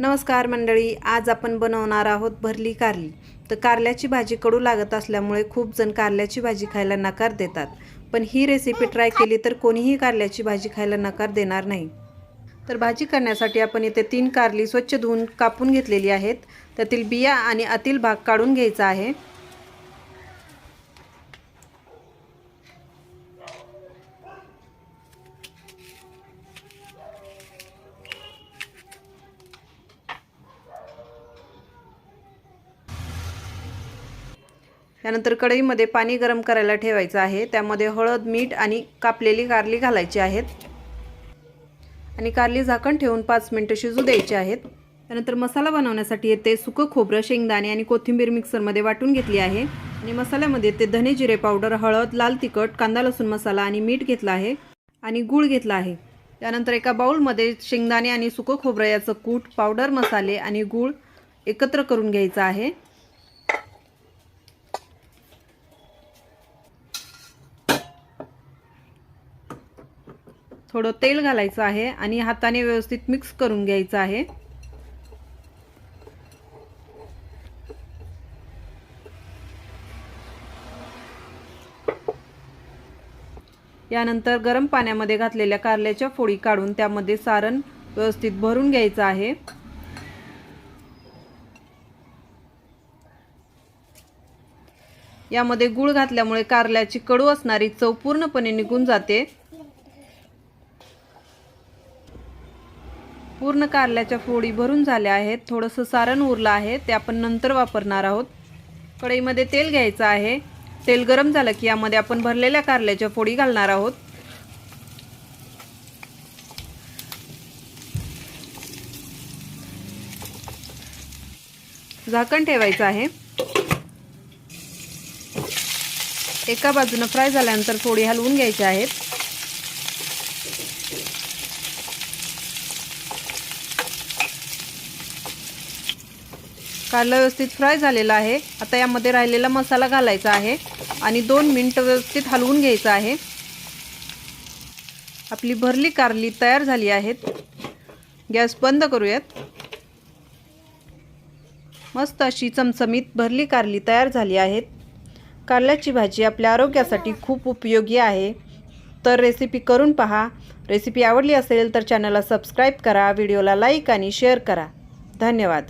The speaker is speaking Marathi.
नमस्कार मंडळी आज आपण बनवणार आहोत भरली कारली. तर कारल्याची भाजी कडू लागत असल्यामुळे खूप जण कारल्याची भाजी खायला नकार देतात. पण ही रेसिपी ट्राय केली तर कोणीही कारल्याची भाजी खायला नकार देणार नाही. तर भाजी करण्यासाठी आपण इथे तीन कारली स्वच्छ धुवून कापून घेतलेली आहेत. त्यातील बिया आणि आतील भाग काढून घ्यायचा आहे. त्यानंतर कढईमध्ये पाणी गरम करायला ठेवायचं आहे. त्यामध्ये हळद मीठ आणि कापलेली कारली घालायची आहेत. आणि कारली झाकण ठेवून पाच मिनटं शिजू द्यायची आहेत. त्यानंतर मसाला बनवण्यासाठी येते सुकं खोबरं शेंगदाणे आणि कोथिंबीर मिक्सरमध्ये वाटून घेतली आहे. आणि मसाल्यामध्ये ते धने जिरे पावडर हळद लाल तिखट कांदा लसूण मसाला आणि मीठ घेतला आहे आणि गूळ घेतला आहे. त्यानंतर एका बाऊलमध्ये शेंगदाणे आणि सुकं खोबरं याचं कूट पावडर मसाले आणि गूळ एकत्र करून घ्यायचं आहे. थोडं तेल घालायचं आहे आणि हाताने व्यवस्थित मिक्स करून घ्यायचं आहे. यानंतर गरम पाण्यामध्ये घातलेल्या कारल्याच्या फोडी काढून त्यामध्ये सारण व्यवस्थित भरून घ्यायचं आहे. यामध्ये गूळ घातल्यामुळे कारल्याची कडू असणारी चव पूर्णपणे निघून जाते. पूर्ण कारल्याच्या फोडी भरून झाल्या आहेत. थोडंसं सारण उरलं आहे. ते आपण नंतर वापरणार आहोत. कढईमध्ये तेल घ्यायचं आहे. तेल गरम झालं की यामध्ये आपण भरलेल्या कारल्याच्या फोडी घालणार आहोत. झाकण ठेवायचं आहे. एका बाजूनं फ्राय झाल्यानंतर फोडी हलवून घ्यायच्या आहेत. कारलं व्यवस्थित फ्राय झालेला आहे. आता यामध्ये राहिलेला मसाला घालायचा आहे आणि दोन मिनटं व्यवस्थित हलवून घ्यायचं आहे. आपली भरली कारली तयार झाली आहेत. गॅस बंद करूयात. मस्त अशी चमचमीत भरली कारली तयार झाली आहेत. कारल्याची भाजी आपल्या आरोग्यासाठी खूप उपयोगी आहे. तर रेसिपी करून पहा. रेसिपी आवडली असेल तर चॅनलला सबस्क्राईब करा व्हिडिओला लाईक आणि शेअर करा. धन्यवाद.